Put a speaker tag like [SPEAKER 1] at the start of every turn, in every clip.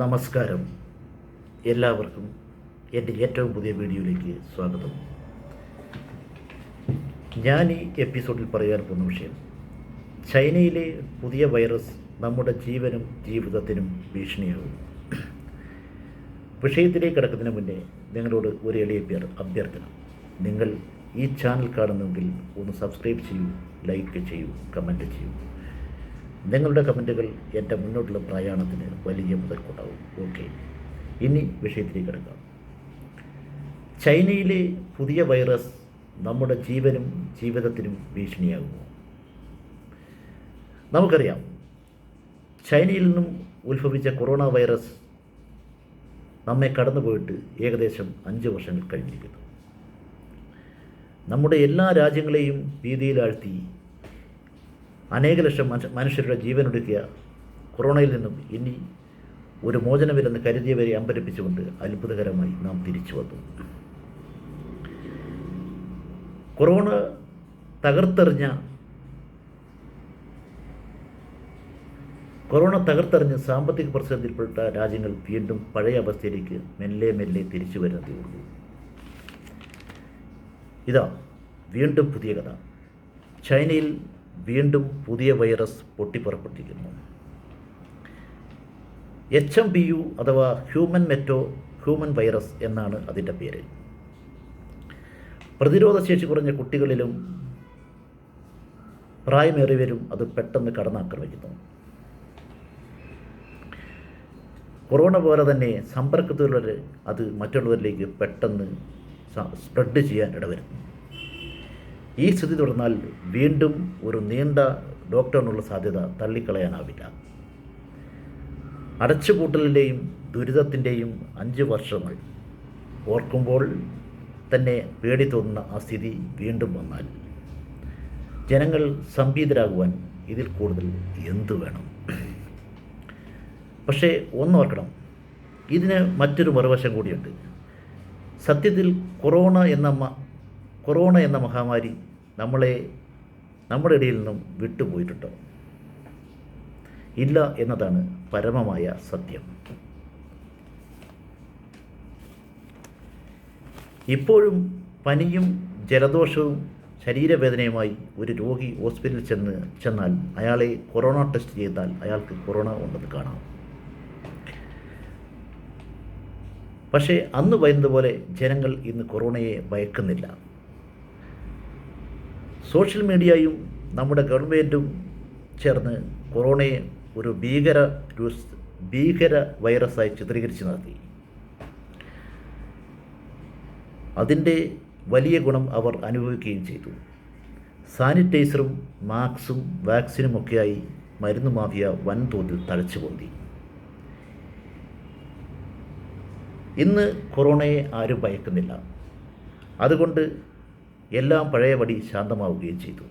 [SPEAKER 1] നമസ്കാരം. എല്ലാവർക്കും എന്റെ ഏറ്റവും പുതിയ വീഡിയോയിലേക്ക് സ്വാഗതം. ഞാൻ ഈ എപ്പിസോഡിൽ പറയാൻ പോകുന്ന വിഷയം ചൈനയിലെ പുതിയ വൈറസ് നമ്മുടെ ജീവനും ജീവിതത്തിനും ഭീഷണിയാകും. വിഷയത്തിലേക്ക് കിടക്കുന്നതിന് മുന്നേ നിങ്ങളോട് ഒരു എളിയ അഭ്യർ- അഭ്യർത്ഥന. നിങ്ങൾ ഈ ചാനൽ കാണുന്നെങ്കിൽ ഒന്ന് സബ്സ്ക്രൈബ് ചെയ്യൂ ലൈക്ക് ചെയ്യൂ കമന്റ് ചെയ്യൂ. നിങ്ങളുടെ കമന്റുകൾ എന്റെ മുന്നോട്ടുള്ള പ്രയാണത്തിന് വലിയ മുതൽക്കൂട്ടാവും. ഓക്കെ. ഇനി വിഷയത്തിലേക്ക് കിടക്കാം. ചൈനയിലെ പുതിയ വൈറസ് നമ്മുടെ ജീവനും ജീവിതത്തിനും ഭീഷണിയാകുമോ നമുക്കറിയാം ചൈനയിൽ നിന്നും ഉത്ഭവിച്ച കൊറോണ വൈറസ് നമ്മെ കടന്നുപോയിട്ട് ഏകദേശം അഞ്ച് വർഷങ്ങൾ കഴിഞ്ഞിരിക്കുന്നു. നമ്മുടെ എല്ലാ രാജ്യങ്ങളെയും ഭീതിയിലാഴ്ത്തി അനേക ലക്ഷം മനുഷ്യ- മനുഷ്യരുടെ ജീവനൊടുക്കിയ കൊറോണയിൽ നിന്നും ഇനി ഒരു മോചനമില്ലെന്ന് കരുതിയവരെ അമ്പരപ്പിച്ചുകൊണ്ട് അത്ഭുതകരമായി നാം തിരിച്ചു വന്നു. കൊറോണ തകർത്തെറിഞ്ഞ കൊറോണ തകർത്തെറിഞ്ഞ് സാമ്പത്തിക പ്രതിസന്ധിയിൽപ്പെട്ട രാജ്യങ്ങൾ വീണ്ടും പഴയ അവസ്ഥയിലേക്ക് മെല്ലെ മെല്ലെ തിരിച്ചു വരുന്നതേ ഉള്ളൂ. ഇതാ വീണ്ടും പുതിയ കഥ. ചൈനയിൽ വീണ്ടും പുതിയ വൈറസ് പൊട്ടിപ്പുറപ്പെട്ടിരിക്കുന്നു. എച്ച് എം പി യു അഥവാ ഹ്യൂമൻ മെറ്റോ ഹ്യൂമൻ വൈറസ് എന്നാണ് അതിന്റെ പേര്. പ്രതിരോധശേഷി കുറഞ്ഞ കുട്ടികളിലും പ്രായമേറിയവരും അത് പെട്ടെന്ന് കടന്നാക്രമിക്കുന്നു. കൊറോണ പോലെ തന്നെ സമ്പർക്കത്തിലുള്ളവർ അത് മറ്റുള്ളവരിലേക്ക് പെട്ടെന്ന് സ്പ്രെഡ് ചെയ്യാൻ ഇടവരുന്നു. ഈ സ്ഥിതി തുടർന്നാൽ വീണ്ടും ഒരു നീണ്ട ലോക്ക്ഡൗണിനുള്ള സാധ്യത തള്ളിക്കളയാനാവില്ല. അടച്ചുപൂട്ടലിന്റെയും ദുരിതത്തിന്റെയും അഞ്ച് വർഷങ്ങൾ ഓർക്കുമ്പോൾ തന്നെ പേടി തോന്നുന്ന ആ സ്ഥിതി വീണ്ടും വന്നാൽ ജനങ്ങൾ സംഭീതരാകുവാൻ ഇതിൽ കൂടുതൽ എന്തു വേണം? പക്ഷേ ഒന്നോർക്കണം ഇതിന് മറ്റൊരു മറുവശം കൂടിയുണ്ട്. സത്യത്തിൽ കൊറോണ എന്ന കൊറോണ എന്ന മഹാമാരി നമ്മളെ നമ്മുടെ ഇടയിൽ നിന്നും വിട്ടുപോയിട്ടുണ്ടോ? ഇല്ല എന്നതാണ് പരമമായ സത്യം. ഇപ്പോഴും പനിയും ജലദോഷവും ശരീരവേദനയുമായി ഒരു രോഗി ഹോസ്പിറ്റലിൽ ചെന്ന് ചെന്നാൽ അയാളെ കൊറോണ ടെസ്റ്റ് ചെയ്താൽ അയാൾക്ക് കൊറോണ ഉണ്ടെന്ന് കാണാം. പക്ഷേ അന്ന് പോലെ ജനങ്ങൾ ഇന്ന് കൊറോണയെ ഭയക്കുന്നില്ല. സോഷ്യൽ മീഡിയയും നമ്മുടെ ഗവൺമെന്റും ചേർന്ന് കൊറോണയെ ഒരു ഭീകര ഭീകര വൈറസായി ചിത്രീകരിച്ച് നടത്തി. അതിന്റെ വലിയ ഗുണം അവർ അനുഭവിക്കുകയും ചെയ്തു. സാനിറ്റൈസറും മാസ്കും വാക്സിനും ഒക്കെയായി മരുന്ന് മാഫിയ വൻതോതിൽ തഴച്ചു പൊന്തി. ഇന്ന് കൊറോണയെ ആരും ഭയക്കുന്നില്ല. അതുകൊണ്ട് എല്ലാം പഴയപടി ശാന്തമാവുകയും ചെയ്തു.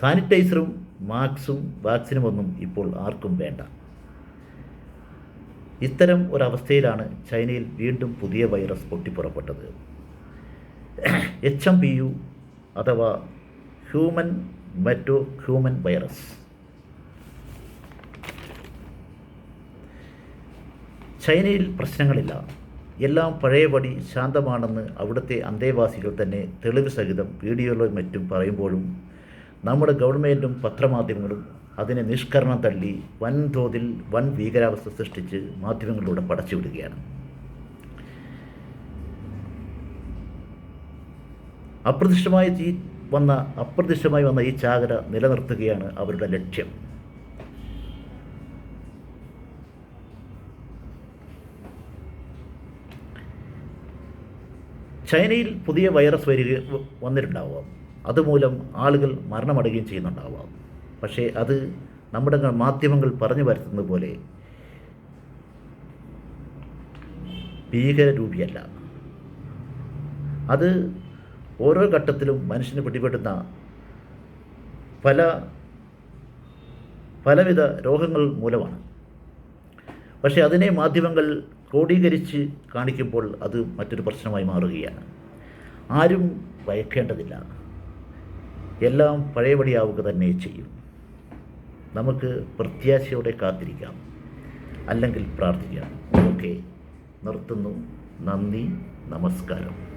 [SPEAKER 1] സാനിറ്റൈസറും മാസ്കും വാക്സിനുമൊന്നും ഇപ്പോൾ ആർക്കും വേണ്ട. ഇത്തരം ഒരവസ്ഥയിലാണ് ചൈനയിൽ വീണ്ടും പുതിയ വൈറസ് പൊട്ടിപ്പുറപ്പെട്ടത്. എച്ച് എം പി യു അഥവാ ഹ്യൂമൻ മെറ്റോ ഹ്യൂമൻ വൈറസ്. ചൈനയിൽ പ്രശ്നങ്ങളില്ല. എല്ലാം പഴയപടി ശാന്തമാണെന്ന് അവിടുത്തെ അന്തേവാസികൾ തന്നെ തെളിവ് സഹിതം വീഡിയോയിലും മറ്റും പറയുമ്പോഴും നമ്മുടെ ഗവൺമെന്റും പത്രമാധ്യമങ്ങളും അതിനെ നിഷ്കരണം തള്ളി വൻതോതിൽ വൻ ഭീകരാവസ്ഥ സൃഷ്ടിച്ച് മാധ്യമങ്ങളിലൂടെ പടച്ചുവിടുകയാണ്. അപ്രതിഷ്ഠമായി ഈ വന്ന അപ്രതിഷ്ഠമായി വന്ന ഈ ചാകര നിലനിർത്തുകയാണ് അവരുടെ ലക്ഷ്യം. ചൈനയിൽ പുതിയ വൈറസ് വരിക വന്നിട്ടുണ്ടാവാം. അതുമൂലം ആളുകൾ മരണമടയുകയും ചെയ്യുന്നുണ്ടാവാം. പക്ഷേ അത് നമ്മുടെ മാധ്യമങ്ങൾ പറഞ്ഞു വരുത്തുന്നത് പോലെ ഭീകരരൂപിയല്ല. അത് ഓരോ ഘട്ടത്തിലും മനുഷ്യന് പിടിപെടുന്ന പല പലവിധ രോഗങ്ങൾ മൂലമാണ്. പക്ഷേ അതിനെ മാധ്യമങ്ങൾ ക്രോഡീകരിച്ച് കാണിക്കുമ്പോൾ അത് മറ്റൊരു പ്രശ്നമായി മാറുകയാണ്. ആരും ഭയക്കേണ്ടതില്ല. എല്ലാം പഴയപടിയാവുക തന്നെ ചെയ്യും. നമുക്ക് പ്രത്യാശയോടെ കാത്തിരിക്കാം. അല്ലെങ്കിൽ പ്രാർത്ഥിക്കാം. ഓക്കെ. നിർത്തുന്നു. നന്ദി. നമസ്കാരം.